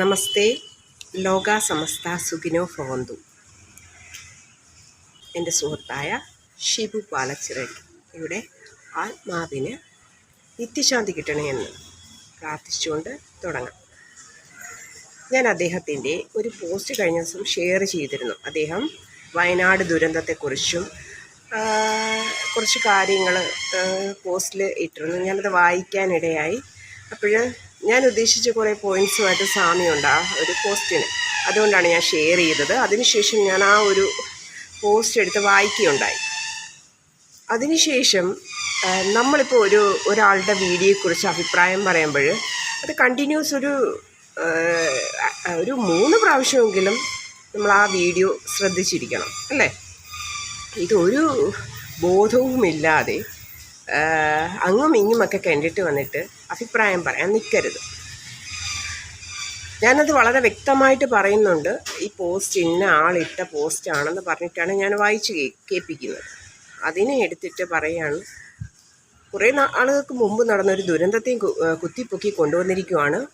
നമസ്തേ ലോക സമസ്ത സുഖിനോ ഭവന്തു. എന്റെ സുഹൃത്തായ ഷിബു പാലച്ചിറടി ഇവിടെ ആത്മാവിന് നിത്യശാന്തി കിട്ടണമെന്ന് പ്രാർത്ഥിച്ചുകൊണ്ട് തുടങ്ങാം. ഞാൻ അദ്ദേഹത്തിന്റെ ഒരു പോസ്റ്റ് കഴിഞ്ഞ ദിവസം ഷെയർ ചെയ്തിരുന്നു. അദ്ദേഹം വയനാട് ദുരന്തത്തെക്കുറിച്ചും കുറച്ച് കാര്യങ്ങൾ പോസ്റ്റിൽ ഇട്ടിരുന്നു. ഞാനത് വായിക്കാനിടയായി. അപ്പോൾ ഞാൻ ഉദ്ദേശിച്ച കുറേ പോയിന്റ്സുമായിട്ട് സാമ്യമുണ്ട് ആ ഒരു പോസ്റ്റിന് അതുകൊണ്ടാണ് ഞാൻ ഷെയർ ചെയ്തത്. അതിനുശേഷം ഞാൻ ആ ഒരു പോസ്റ്റ് എടുത്ത് വായിക്കുകയുണ്ടായി. അതിനുശേഷം നമ്മളിപ്പോൾ ഒരു ഒരാളുടെ വീഡിയോയെക്കുറിച്ച് അഭിപ്രായം പറയുമ്പോൾ അത് കണ്ടിന്യൂസ് ഒരു ഒരു മൂന്ന് പ്രാവശ്യമെങ്കിലും നമ്മൾ ആ വീഡിയോ ശ്രദ്ധിച്ചിരിക്കണം അല്ലേ? ഇതൊരു ബോധവുമില്ലാതെ അങ്ങും ഇങ്ങുമൊക്കെ കണ്ടിട്ട് വന്നിട്ട് അഭിപ്രായം പറയാൻ നിൽക്കരുത് ഞാനത് വളരെ വ്യക്തമായിട്ട് പറയുന്നുണ്ട്. ഈ പോസ്റ്റ് ഇന്ന ആളിട്ട പോസ്റ്റാണെന്ന് പറഞ്ഞിട്ടാണ് ഞാൻ വായിച്ച് കേൾപ്പിക്കുന്നത്. അതിനെ എടുത്തിട്ട് പറയുകയാണ് കുറേ നാളുകൾക്ക് മുമ്പ് നടന്നൊരു ദുരന്തത്തെയും കുത്തിപ്പൊക്കി കൊണ്ടുവന്നിരിക്കുവാണ്.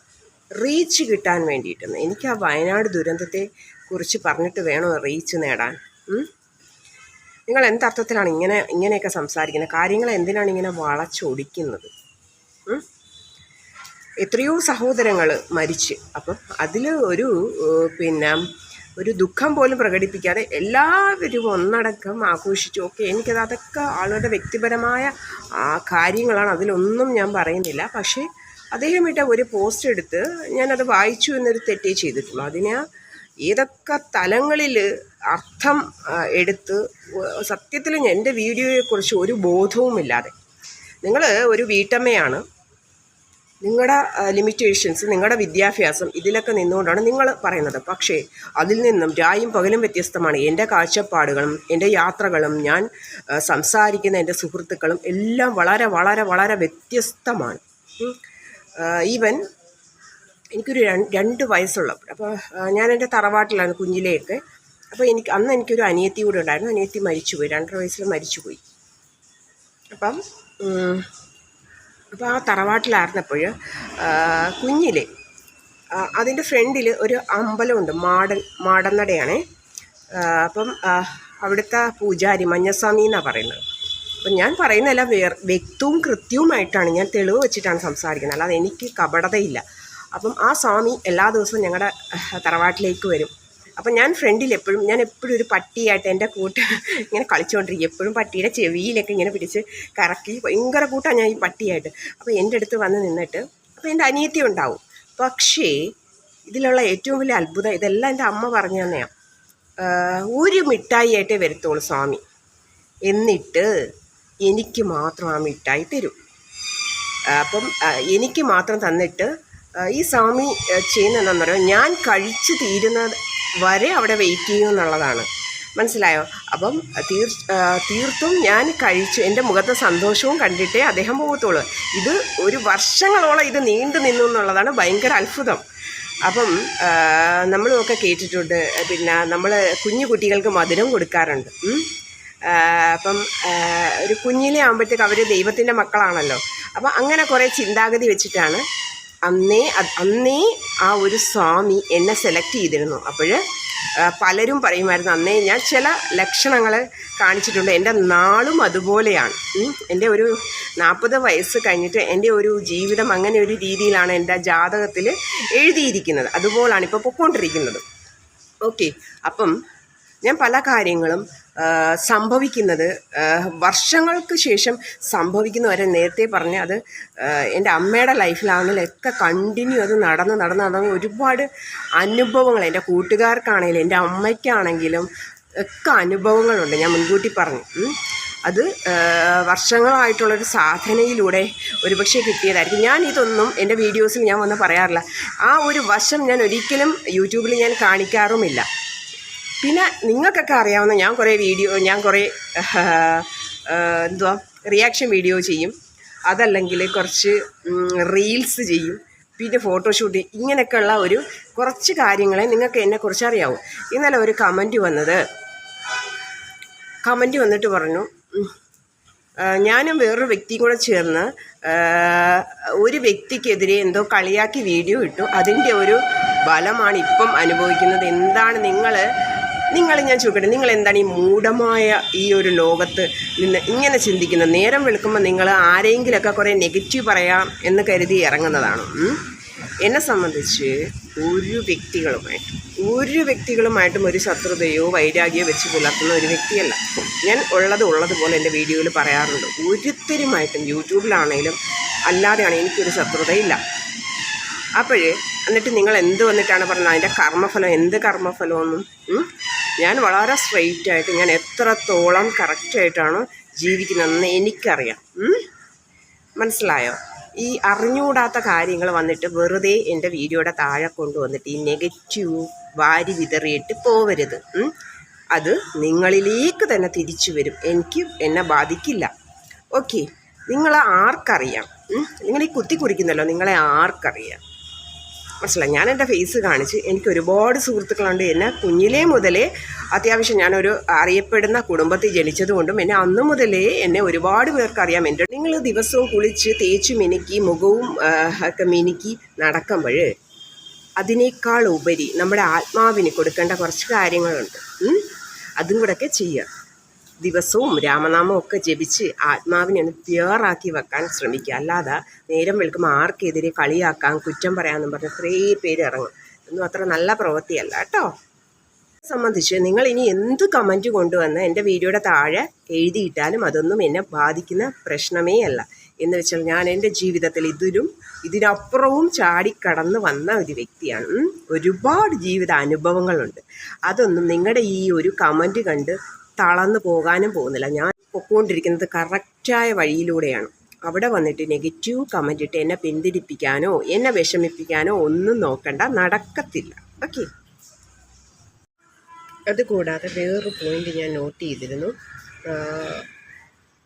റീച്ച് കിട്ടാൻ വേണ്ടിയിട്ടെന്ന്. എനിക്ക് ആ വയനാട് ദുരന്തത്തെ കുറിച്ച് പറഞ്ഞിട്ട് വേണോ റീച്ച് നേടാൻ? നിങ്ങൾ എന്തർത്ഥത്തിലാണ് ഇങ്ങനെ ഇങ്ങനെയൊക്കെ സംസാരിക്കുന്നത്? കാര്യങ്ങൾ എന്തിനാണ് ഇങ്ങനെ വളച്ചൊടിക്കുന്നത്? എത്രയോ സഹോദരങ്ങൾ മരിച്ച്. അപ്പം അതിൽ ഒരു പിന്നെ ഒരു ദുഃഖം പോലും പ്രകടിപ്പിക്കാതെ എല്ലാവരും ഒന്നടക്കം ആഘോഷിച്ചു. ഓക്കെ എനിക്കത് അതൊക്കെ ആളുടെ വ്യക്തിപരമായ കാര്യങ്ങളാണ്. അതിലൊന്നും ഞാൻ പറയുന്നില്ല. പക്ഷേ അദ്ദേഹം ഇട്ട ഒരു പോസ്റ്റ് എടുത്ത് ഞാനത് വായിച്ചു എന്നൊരു തെറ്റേ ചെയ്തിട്ടുള്ളൂ. അതിന് ഏതൊക്കെ തലങ്ങളിൽ അർത്ഥം എടുത്ത് സത്യത്തിൽ എന്റെ വീഡിയോയെക്കുറിച്ച് ഒരു ബോധവുമില്ലാതെ. നിങ്ങൾ ഒരു വീട്ടമ്മയാണ്. നിങ്ങളുടെ ലിമിറ്റേഷൻസ് നിങ്ങളുടെ വിദ്യാഭ്യാസം ഇതിലൊക്കെ നിന്നുകൊണ്ടാണ് നിങ്ങൾ പറയുന്നത്. പക്ഷേ അതിൽ നിന്നും രായും പകലും വ്യത്യസ്തമാണ്. എന്റെ കാഴ്ചപ്പാടുകളും എന്റെ യാത്രകളും ഞാൻ സംസാരിക്കുന്ന എന്റെ സുഹൃത്തുക്കളും എല്ലാം വളരെ വളരെ വളരെ വ്യത്യസ്തമാണ്. ഈവൻ എനിക്കൊരു രണ്ട് വയസ്സുള്ളപ്പോൾ അപ്പോൾ ഞാൻ എന്റെ തറവാട്ടിലാണ് കുഞ്ഞിലെയൊക്കെ. അപ്പോൾ എനിക്ക് അന്ന് എനിക്കൊരു അനിയത്തി കൂടെ ഉണ്ടായിരുന്നു. അനിയത്തി മരിച്ചുപോയി രണ്ടര വയസ്സിൽ മരിച്ചുപോയി. അപ്പം അപ്പോൾ ആ തറവാട്ടിലായിരുന്നപ്പോൾ കുഞ്ഞിലെ അതിന്റെ ഫ്രണ്ടിൽ ഒരു അമ്പലമുണ്ട് മാടൻ മാടന്നടയാണേ അപ്പം അവിടുത്തെ പൂജാരി മഞ്ഞസ്വാമി എന്നാണ് പറയുന്നത്. അപ്പം ഞാൻ പറയുന്നതല്ല വേർ വ്യക്തവും കൃത്യവുമായിട്ടാണ്. ഞാൻ തെളിവ് വെച്ചിട്ടാണ് സംസാരിക്കുന്നത്. അല്ലാതെ എനിക്ക് കപടതയില്ല. അപ്പം ആ സ്വാമി എല്ലാ ദിവസവും ഞങ്ങളുടെ തറവാട്ടിലേക്ക് വരും. അപ്പം ഞാൻ ഫ്രണ്ടിൽ എപ്പോഴും ഞാൻ എപ്പോഴും ഒരു പട്ടിയായിട്ട് എന്റെ കൂട്ട് ഇങ്ങനെ കളിച്ചുകൊണ്ടിരിക്കും എപ്പോഴും പട്ടിയുടെ ചെവിയിലൊക്കെ ഇങ്ങനെ പിടിച്ച് കറക്കി. ഭയങ്കര കൂട്ടാണ് ഞാൻ ഈ പട്ടിയായിട്ട്. അപ്പോൾ എന്റെ അടുത്ത് വന്ന് നിന്നിട്ട് അപ്പോൾ എന്റെ അനിയത്തി ഉണ്ടാവും. പക്ഷേ ഇതിലുള്ള ഏറ്റവും വലിയ അത്ഭുതം ഇതെല്ലാം എന്റെ അമ്മ പറഞ്ഞു തന്നെയാണ് ഒരു മിഠായി ആയിട്ടേ വരത്തുള്ളൂ സ്വാമി. എന്നിട്ട് എനിക്ക് മാത്രം ആ മിഠായി തരും. അപ്പം എനിക്ക് മാത്രം തന്നിട്ട് ഈ സ്വാമി ചെയ്യുന്നതെന്നു പറയുമ്പോൾ ഞാൻ കഴിച്ച് തീരുന്നത് വരെ അവിടെ വെയിറ്റ് ചെയ്യും എന്നുള്ളതാണ്. മനസ്സിലായോ? അപ്പം തീർ തീർത്തും ഞാൻ കഴിച്ചു. എന്റെ മുഖത്തെ സന്തോഷവും കണ്ടിട്ടേ അദ്ദേഹം പോകത്തുള്ളൂ. ഇത് ഒരു വർഷങ്ങളോളം ഇത് നീണ്ടു നിന്നു എന്നുള്ളതാണ് ഭയങ്കര അത്ഭുതം. അപ്പം നമ്മളൊക്കെ കേട്ടിട്ടുണ്ട്. പിന്നെ നമ്മൾ കുഞ്ഞു കുട്ടികൾക്ക് മധുരം കൊടുക്കാറുണ്ട്. അപ്പം ഒരു കുഞ്ഞിലെ ആകുമ്പോഴത്തേക്ക് അവർ ദൈവത്തിന്റെ മക്കളാണല്ലോ. അപ്പം അങ്ങനെ കുറേ ചിന്താഗതി വെച്ചിട്ടാണ് അന്നേ അന്നേ ആ ഒരു സ്വാമി എന്നെ സെലക്ട് ചെയ്തിരുന്നു. അപ്പോൾ പലരും പറയുമായിരുന്നു അന്നേ ഞാൻ ചില ലക്ഷണങ്ങൾ കാണിച്ചിട്ടുണ്ട്. എന്റെ നാളും അതുപോലെയാണ്. എന്റെ ഒരു നാൽപ്പത് വയസ്സ് കഴിഞ്ഞിട്ട് എന്റെ ഒരു ജീവിതം അങ്ങനെ ഒരു രീതിയിലാണ് എന്റെ ജാതകത്തിൽ എഴുതിയിരിക്കുന്നത്. അതുപോലാണ് ഇപ്പോൾ പൊക്കോണ്ടിരിക്കുന്നത്. ഓക്കെ അപ്പം ഞാൻ പല കാര്യങ്ങളും സംഭവിക്കുന്നത് വർഷങ്ങൾക്ക് ശേഷം സംഭവിക്കുന്ന വരെ നേരത്തെ പറഞ്ഞ അത് എന്റെ അമ്മയുടെ ലൈഫിലാണെങ്കിലും ഒക്കെ കണ്ടിന്യൂ അത് നടന്ന് നടന്ന് നടന്ന് ഒരുപാട് അനുഭവങ്ങൾ എന്റെ കൂട്ടുകാർക്കാണെങ്കിലും എന്റെ അമ്മയ്ക്കാണെങ്കിലും ഒക്കെ അനുഭവങ്ങളുണ്ട്. ഞാൻ മുൻകൂട്ടി പറഞ്ഞു. അത് വർഷങ്ങളായിട്ടുള്ളൊരു സാധനയിലൂടെ ഒരുപക്ഷെ കിട്ടിയതായിരിക്കും. ഞാൻ ഇതൊന്നും എന്റെ വീഡിയോസിൽ ഞാൻ വന്ന് പറയാറില്ല. ആ ഒരു വശം ഞാൻ ഒരിക്കലും യൂട്യൂബിൽ ഞാൻ കാണിക്കാറുമില്ല. പിന്നെ നിങ്ങൾക്കൊക്കെ അറിയാവുന്ന ഞാൻ കുറേ വീഡിയോ ഞാൻ കുറേ എന്തുവാ റിയാക്ഷൻ വീഡിയോ ചെയ്യും. അതല്ലെങ്കിൽ കുറച്ച് റീൽസ് ചെയ്യും. പിന്നെ ഫോട്ടോഷൂട്ട് ഇങ്ങനെയൊക്കെയുള്ള ഒരു കുറച്ച് കാര്യങ്ങളെ നിങ്ങൾക്ക് എന്നെക്കുറിച്ച് അറിയാവൂ. ഇന്നലെ ഒരു കമന്റ് വന്നത്. കമന്റ് വന്നിട്ട് പറഞ്ഞു ഞാനും വേറൊരു വ്യക്തിയും കൂടെ ചേർന്ന് ഒരു വ്യക്തിക്കെതിരെ എന്തോ കളിയാക്കി വീഡിയോ ഇട്ടു. അതിന്റെ ഒരു ബലമാണ് ഇപ്പം അനുഭവിക്കുന്നത്. എന്താണ് നിങ്ങൾ നിങ്ങൾ ഞാൻ ചോദിക്കട്ടെ നിങ്ങൾ എന്താണ് ഈ മൂഢമായ ഈ ഒരു ലോകത്ത് നിന്ന് ഇങ്ങനെ ചിന്തിക്കുന്നത്? നേരം വെളുക്കുമ്പോൾ നിങ്ങൾ ആരെങ്കിലുമൊക്കെ കുറേ നെഗറ്റീവ് പറയാം എന്ന് കരുതി ഇറങ്ങുന്നതാണ്? എന്നെ സംബന്ധിച്ച് ഒരു വ്യക്തികളുമായിട്ട് ഒരു വ്യക്തികളുമായിട്ടും ഒരു ശത്രുതയോ വൈരാഗ്യമോ വെച്ച് പുലർത്തുന്ന ഒരു വ്യക്തിയല്ല. ഞാൻ ഉള്ളത് പോലെ എന്റെ വീഡിയോയിൽ പറയാറുണ്ട്. ഒരുത്തരുമായിട്ടും യൂട്യൂബിലാണെങ്കിലും അല്ലാതെയാണ് എനിക്കൊരു ശത്രുതയില്ല. അപ്പോഴേ എന്നിട്ട് നിങ്ങൾ എന്ത് വന്നിട്ടാണ് പറഞ്ഞത്? അതിന്റെ കർമ്മഫലം എന്ത് കർമ്മഫലമൊന്നും? ഞാൻ വളരെ സ്ട്രെയിറ്റ് ആയിട്ട് ഞാൻ എത്രത്തോളം കറക്റ്റായിട്ടാണ് ജീവിക്കുന്നതെന്ന് എനിക്കറിയാം? മനസ്സിലായോ? ഈ അറിഞ്ഞുകൂടാത്ത കാര്യങ്ങൾ വന്നിട്ട് വെറുതെ എന്റെ വീഡിയോയുടെ താഴെ കൊണ്ടുവന്നിട്ട് ഈ നെഗറ്റീവ് വാരി വിതറിയിട്ട് പോവരുത്? അത് നിങ്ങളിലേക്ക് തന്നെ തിരിച്ചു വരും. എനിക്ക് എന്നെ ബാധിക്കില്ല. ഓക്കെ നിങ്ങളെ ആർക്കറിയാം? നിങ്ങൾ ഈ കുത്തി കുറിക്കുന്നല്ലോ. നിങ്ങളെ ആർക്കറിയാം? മനസ്സിലായി. ഞാൻ എന്റെ ഫേസ് കാണിച്ച് എനിക്ക് ഒരുപാട് സുഹൃത്തുക്കളുണ്ട്. എന്നെ കുഞ്ഞിലേ മുതലേ അത്യാവശ്യം ഞാനൊരു അറിയപ്പെടുന്ന കുടുംബത്തിൽ ജനിച്ചതുകൊണ്ടും എന്നെ അന്ന് മുതലേ എന്നെ ഒരുപാട് പേർക്ക് അറിയാൻ എന്റെ നിങ്ങൾ ദിവസവും കുളിച്ച് തേച്ച് മിനുക്കി മുഖവും ഒക്കെ മിനുക്കി നടക്കുമ്പോൾ അതിനേക്കാൾ ഉപരി നമ്മുടെ ആത്മാവിന് കൊടുക്കേണ്ട കുറച്ച് കാര്യങ്ങളുണ്ട്? അതും കൂടെയൊക്കെ ചെയ്യുക. ദിവസവും രാമനാമം ഒക്കെ ജപിച്ച് ആത്മാവിനെ ഒന്ന് പ്യുവറാക്കി വെക്കാൻ ശ്രമിക്കുക. അല്ലാതെ നേരം വെളുക്കുമ്പോൾ ആർക്കെതിരെ കളിയാക്കാൻ കുറ്റം പറയാമെന്നും പറഞ്ഞ് കുറേ പേര് ഇറങ്ങും. ഒന്നും അത്ര നല്ല പ്രവൃത്തിയല്ല കേട്ടോ. സംബന്ധിച്ച് നിങ്ങൾ ഇനി എന്ത് കമന്റ് കൊണ്ടുവന്ന് എന്റെ വീഡിയോയുടെ താഴെ എഴുതിയിട്ടാലും അതൊന്നും എന്നെ ബാധിക്കുന്ന പ്രശ്നമേ അല്ല. എന്ന് വെച്ചാൽ ഞാൻ എന്റെ ജീവിതത്തിൽ ഇതിലും ഇതിനപ്പുറവും ചാടിക്കടന്ന് വന്ന ഒരു വ്യക്തിയാണ്. ഒരുപാട് ജീവിത അനുഭവങ്ങളുണ്ട്. അതൊന്നും നിങ്ങളുടെ ഈ ഒരു കമന്റ് കണ്ട് തളർന്നു പോകാനും പോകുന്നില്ല. ഞാൻ പൊക്കോണ്ടിരിക്കുന്നത് കറക്റ്റായ വഴിയിലൂടെയാണ്. അവിടെ വന്നിട്ട് നെഗറ്റീവ് കമന്റ് ഇട്ട് എന്നെ പിന്തിരിപ്പിക്കാനോ എന്നെ വിഷമിപ്പിക്കാനോ ഒന്നും നോക്കണ്ട. നടക്കത്തില്ല. ഓക്കെ അതുകൂടാതെ വേറൊരു പോയിന്റ് ഞാൻ നോട്ട് ചെയ്തിരുന്നു.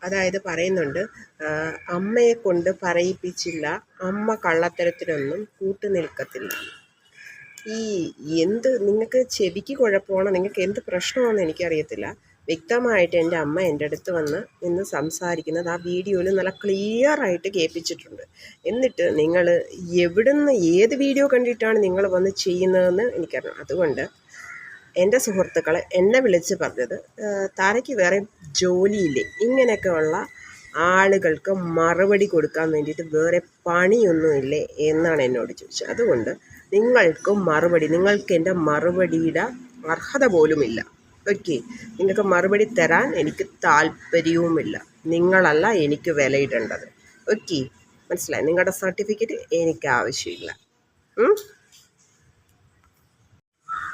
അതായത് പറയുന്നുണ്ട് അമ്മയെ കൊണ്ട് പറയിപ്പിച്ചില്ല. അമ്മ കള്ളത്തരത്തിനൊന്നും കൂട്ടു നിൽക്കത്തില്ല. ഈ എന്ത് നിങ്ങൾക്ക് ചെവിക്ക് കുഴപ്പമാണോ? നിങ്ങൾക്ക് എന്ത് പ്രശ്നമാണെന്ന് എനിക്കറിയത്തില്ല. വ്യക്തമായിട്ട് എന്റെ അമ്മ എന്റെ അടുത്ത് വന്ന് നിന്ന് സംസാരിക്കുന്നത് ആ വീഡിയോയിൽ നല്ല ക്ലിയറായിട്ട് കേൾപ്പിച്ചിട്ടുണ്ട്. എന്നിട്ട് നിങ്ങൾ എവിടുന്ന് ഏത് വീഡിയോ കണ്ടിട്ടാണ് നിങ്ങൾ വന്ന് ചെയ്യുന്നതെന്ന് എനിക്കറിയണം അതുകൊണ്ട് എന്റെ സുഹൃത്തുക്കൾ എന്നെ വിളിച്ച് പറഞ്ഞത് "ഏഹ്, താരയ്ക്ക് വേറെ ജോലിയില്ലേ? ഇങ്ങനെയൊക്കെയുള്ള ആളുകൾക്ക് മറുപടി കൊടുക്കാൻ വേണ്ടിയിട്ട് വേറെ പണിയൊന്നുമില്ലേ എന്നാണ് എന്നോട് ചോദിച്ചത്. അതുകൊണ്ട് നിങ്ങൾക്കും മറുപടി നിങ്ങൾക്ക് എന്റെ മറുപടിയുടെ അർഹത പോലുമില്ല. ഓക്കെ നിങ്ങൾക്ക് മറുപടി തരാൻ എനിക്ക് താല്പര്യവുമില്ല. നിങ്ങളല്ല എനിക്ക് വിലയിടേണ്ടത്. ഓക്കെ മനസ്സിലായി? നിങ്ങളുടെ സർട്ടിഫിക്കറ്റ് എനിക്ക് ആവശ്യമില്ല.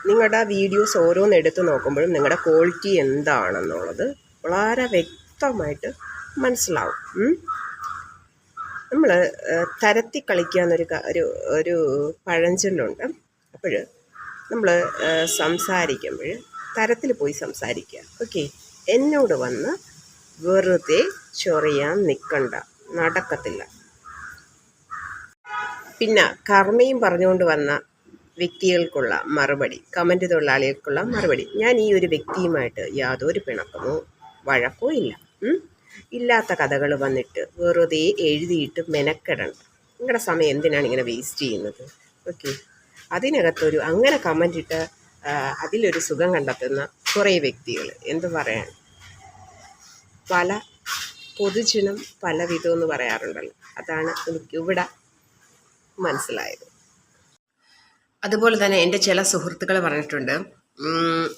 നിങ്ങളുടെ വീഡിയോസ് ഓരോന്ന് എടുത്ത് നോക്കുമ്പോഴും നിങ്ങളുടെ ക്വാളിറ്റി എന്താണെന്നുള്ളത് വളരെ വ്യക്തമായിട്ട് മനസ്സിലാവും. നമ്മൾ തരത്തി കളിക്കുക എന്നൊരു ഒരു ഒരു പഴഞ്ചൊല്ലുണ്ട്. അപ്പോൾ നമ്മൾ സംസാരിക്കുമ്പോൾ തരത്തിൽ പോയി സംസാരിക്കുക. ഓക്കെ. എന്നോട് വന്ന് വെറുതെ ചൊറിയാൻ നിൽക്കണ്ട നടക്കത്തില്ല. പിന്നെ കർമ്മയും പറഞ്ഞുകൊണ്ട് വന്ന വ്യക്തികൾക്കുള്ള മറുപടി കമന്റ് തൊഴിലാളികൾക്കുള്ള മറുപടി. ഞാൻ ഈ ഒരു വ്യക്തിയുമായിട്ട് യാതൊരു പിണക്കമോ വഴക്കോ ഇല്ല. ഇല്ലാത്ത കഥകൾ വന്നിട്ട് വെറുതെ എഴുതിയിട്ട് മെനക്കെടണ്ട നിങ്ങളുടെ സമയം എന്തിനാണ് ഇങ്ങനെ വേസ്റ്റ് ചെയ്യുന്നത്? ഓക്കെ. അതിനകത്തൊരു അങ്ങനെ കമന്റ് ഇട്ട് ആ, അതിലൊരു സുഖം കണ്ടെത്തുന്ന കുറേ വ്യക്തികൾ. എന്ത് പറയാൻ? പല പൊതുജനം പല വിധമെന്ന് പറയാറുണ്ടല്ലോ. അതാണ് എനിക്ക് ഇവിടെ മനസ്സിലായത്. അതുപോലെ തന്നെ എന്റെ ചില സുഹൃത്തുക്കൾ പറഞ്ഞിട്ടുണ്ട്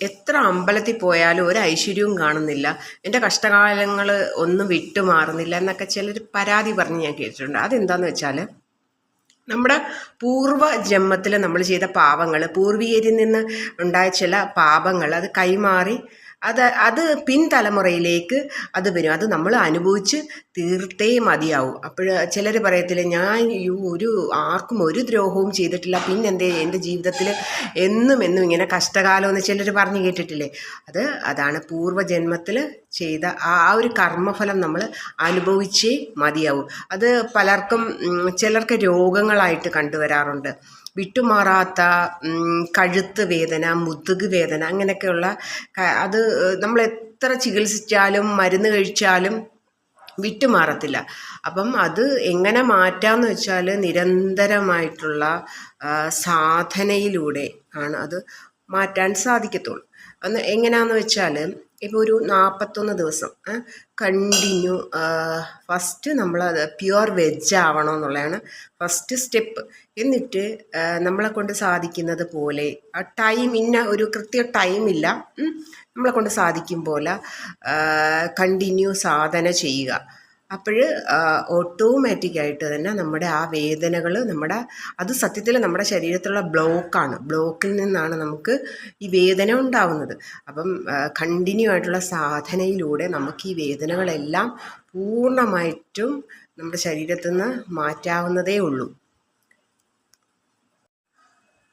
എത്ര അമ്പലത്തിൽ പോയാലും ഒരു ഐശ്വര്യവും കാണുന്നില്ല എന്റെ കഷ്ടകാലങ്ങൾ ഒന്നും വിട്ടുമാറുന്നില്ല എന്നൊക്കെ ചിലർ പരാതി പറഞ്ഞ് ഞാൻ കേട്ടിട്ടുണ്ട്. അതെന്താണെന്ന് വെച്ചാൽ നമ്മുടെ പൂർവ ജന്മത്തിൽ നമ്മൾ ചെയ്ത പാപങ്ങൾ പൂർവീകരിൽ നിന്ന് ഉണ്ടായ ചില പാപങ്ങൾ അത് കൈമാറി അത് അത് പിൻതലമുറയിലേക്ക് അത് വരും. അത് നമ്മൾ അനുഭവിച്ച് തീർത്തേ മതിയാവും. അപ്പോൾ ചിലർ പറയത്തില്ല ഞാൻ ഒരു ആർക്കും ഒരു ദ്രോഹവും ചെയ്തിട്ടില്ല. പിന്നെന്തേ എന്റെ ജീവിതത്തിൽ എന്നും എന്നും ഇങ്ങനെ കഷ്ടകാലം എന്ന് ചിലർ പറഞ്ഞു കേട്ടിട്ടില്ലേ? അത് അതാണ് പൂർവജന്മത്തിൽ ചെയ്ത ആ ഒരു കർമ്മഫലം നമ്മൾ അനുഭവിച്ചേ മതിയാവും. അത് പലർക്കും ചിലർക്ക് രോഗങ്ങളായിട്ട് കണ്ടുവരാറുണ്ട്. വിട്ടുമാറാത്ത കഴുത്ത് വേദന മുതുക് വേദന അങ്ങനെയൊക്കെയുള്ള അത് നമ്മൾ എത്ര ചികിത്സിച്ചാലും മരുന്ന് കഴിച്ചാലും വിട്ടുമാറത്തില്ല. അപ്പം അത് എങ്ങനെ മാറ്റാമെന്ന് വെച്ചാൽ നിരന്തരമായിട്ടുള്ള സാധനയിലൂടെ ആണ് അത് മാറ്റാൻ സാധിക്കത്തുള്ളൂ അന്ന് എങ്ങനെയാണെന്ന് വെച്ചാൽ ഇപ്പോൾ ഒരു നാൽപ്പത്തൊന്ന് ദിവസം കണ്ടിന്യൂ ഫസ്റ്റ് നമ്മൾ അത് പ്യുവർ വെജ് ആവണം എന്നുള്ളതാണ് ഫസ്റ്റ് സ്റ്റെപ്പ് എന്നിട്ട് നമ്മളെ കൊണ്ട് സാധിക്കുന്നത് പോലെ ആ ടൈം ഇന്ന ഒരു കൃത്യ ടൈമില്ല. നമ്മളെ കൊണ്ട് സാധിക്കും പോലെ കണ്ടിന്യൂ സാധന ചെയ്യുക അപ്പോൾ ഓട്ടോമാറ്റിക്കായിട്ട് തന്നെ നമ്മുടെ ആ വേദനകൾ നമ്മുടെ അത് സത്യത്തിൽ നമ്മുടെ ശരീരത്തിലുള്ള ബ്ലോക്കാണ്. ബ്ലോക്കിൽ നിന്നാണ് നമുക്ക് ഈ വേദന ഉണ്ടാവുന്നത്. അപ്പം കണ്ടിന്യൂ ആയിട്ടുള്ള സാധനയിലൂടെ നമുക്ക് ഈ വേദനകളെല്ലാം പൂർണമായിട്ടും നമ്മുടെ ശരീരത്തിൽ നിന്ന് മാറ്റാവുന്നതേ ഉള്ളൂ.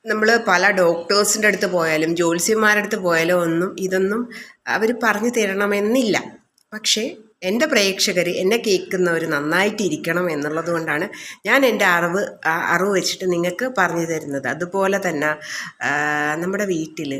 നമ്മൾ പല ഡോക്ടേഴ്സിന്റെ അടുത്ത് പോയാലും ജ്യോത്സ്യന്മാരുടെ അടുത്ത് പോയാലും ഒന്നും ഇതൊന്നും അവർ പറഞ്ഞു തരണമെന്നില്ല. പക്ഷേ എന്റെ പ്രേക്ഷകർ എന്നെ കേൾക്കുന്നവർ നന്നായിട്ട് ഇരിക്കണം എന്നുള്ളത് കൊണ്ടാണ് ഞാൻ എന്റെ അറിവ് അറിവ് വെച്ചിട്ട് നിങ്ങൾക്ക് പറഞ്ഞു തരുന്നത്. അതുപോലെ തന്നെ നമ്മുടെ വീട്ടിൽ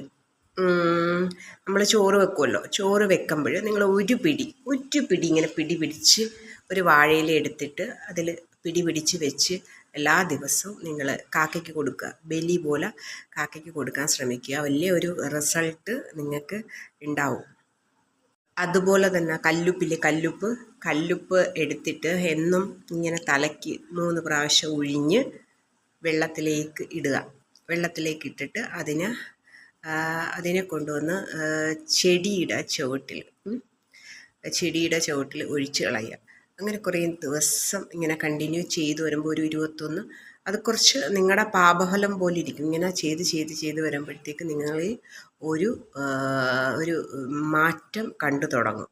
നമ്മൾ ചോറ് വെക്കുമല്ലോ. ചോറ് വെക്കുമ്പോൾ നിങ്ങൾ ഒരു പിടി ഒരു പിടി ഇങ്ങനെ പിടി പിടിച്ച് ഒരു വാഴയില എടുത്തിട്ട് അതിൽ പിടി പിടിച്ച് വെച്ച് എല്ലാ ദിവസവും നിങ്ങൾ കാക്കയ്ക്ക് കൊടുക്കുക. ബലി പോലെ കാക്കയ്ക്ക് കൊടുക്കാൻ ശ്രമിക്കുക. വലിയ ഒരു റിസൾട്ട് നിങ്ങൾക്ക് ഉണ്ടാവും. അതുപോലെ തന്നെ കല്ലുപ്പില്ലേ കല്ലുപ്പ്. കല്ലുപ്പ് എടുത്തിട്ട് എന്നും ഇങ്ങനെ തലയ്ക്ക് മൂന്ന് പ്രാവശ്യം ഒഴിഞ്ഞ് വെള്ളത്തിലേക്ക് ഇടുക. വെള്ളത്തിലേക്ക് ഇട്ടിട്ട് അതിന് അതിനെ കൊണ്ടുവന്ന് ചെടിയുടെ ചുവട്ടിൽ ചെടിയുടെ ചുവട്ടിൽ ഒഴിച്ച് കളയുക. അങ്ങനെ കുറേ ദിവസം ഇങ്ങനെ കണ്ടിന്യൂ ചെയ്ത് വരുമ്പോൾ ഒരു ഇരുപത്തൊന്ന് അത് കുറച്ച് നിങ്ങളുടെ പാപഫലം പോലെ ഇരിക്കും. ഇങ്ങനെ ചെയ്ത് ചെയ്ത് ചെയ്ത് വരുമ്പോഴത്തേക്ക് നിങ്ങളിൽ ഒരു ഒരു മാറ്റം കണ്ടു തുടങ്ങും.